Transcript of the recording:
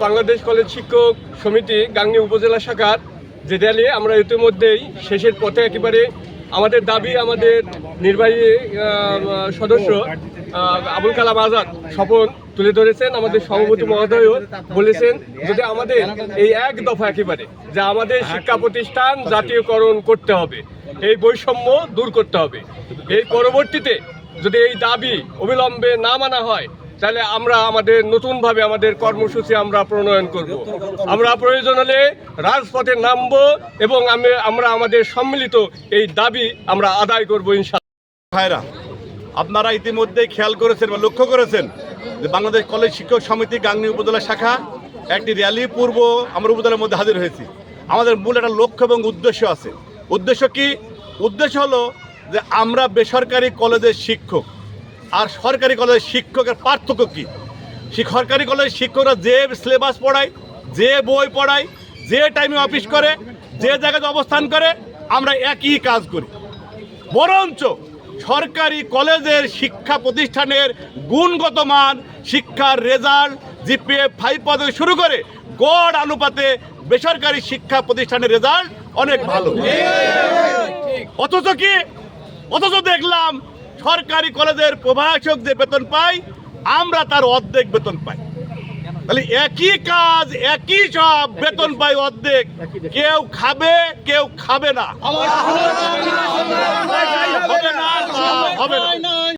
Bangladesh college শিক্ষক সমিতি গাংনী উপজেলা শাখার যে র্যালি, আমরা ইতিমধ্যেই শেষের পথে একেবারে আমাদের দাবি, আমাদের নির্বাহী সদস্য আবুল কালাম আজাদ স্বপন তুলে ধরেছেন, আমাদের সভাপতি মহোদয়ও বলেছেন যদি আমাদের এই এক দফা একেবারে যে আমাদের শিক্ষা প্রতিষ্ঠান জাতীয়করণ করতে হবে, এই বৈষম্য দূর করতে হবে। এই পরবর্তীতে যদি এই দাবি অবিলম্বে না মানা হয়, তাহলে আমরা আমাদের নতুনভাবে আমাদের কর্মসূচি আমরা প্রণয়ন করব। আমরা প্রয়োজন হলে রাজপথে নামবো এবং আমি, আমরা আমাদের সম্মিলিত এই দাবি আমরা আদায় করব ইনশাল্লাহ ভাইরা, আপনারা ইতিমধ্যে খেয়াল করেছেন বা লক্ষ্য করেছেন যে বাংলাদেশ কলেজ শিক্ষক সমিতি গাংনী উপজেলা শাখা একটি র্যালি পূর্ব আমরা উপজেলার মধ্যে হাজির হয়েছি। আমাদের মূল একটা লক্ষ্য এবং উদ্দেশ্য আছে। উদ্দেশ্য কি? উদ্দেশ্য হলো যে আমরা বেসরকারি কলেজের শিক্ষক। আর সরকারি কলেজের শিক্ষকের পার্থক্য কী? সরকারি কলেজের শিক্ষকরা যে সিলেবাস পড়ায়, যে বই পড়ায়, যে টাইমে অফিস করে, যে জায়গাতে অবস্থান করে, আমরা একই কাজ করি। বরঞ্চ সরকারি কলেজের শিক্ষা প্রতিষ্ঠানের গুণগত মান, শিক্ষার রেজাল্ট জিপিএ ফাইভ পদে শুরু করে গড় আনুপাতে বেসরকারি শিক্ষা প্রতিষ্ঠানের রেজাল্ট অনেক ভালো। অথচ কি? অথচ দেখলাম সরকারি কলেজের প্রভাষক যে বেতন পাই আমরা তার অর্ধেক বেতন পাই। তাহলে একই কাজ একই সব বেতন পাই অর্ধেক। কেউ খাবে কেউ খাবে না। হবে না হবে না।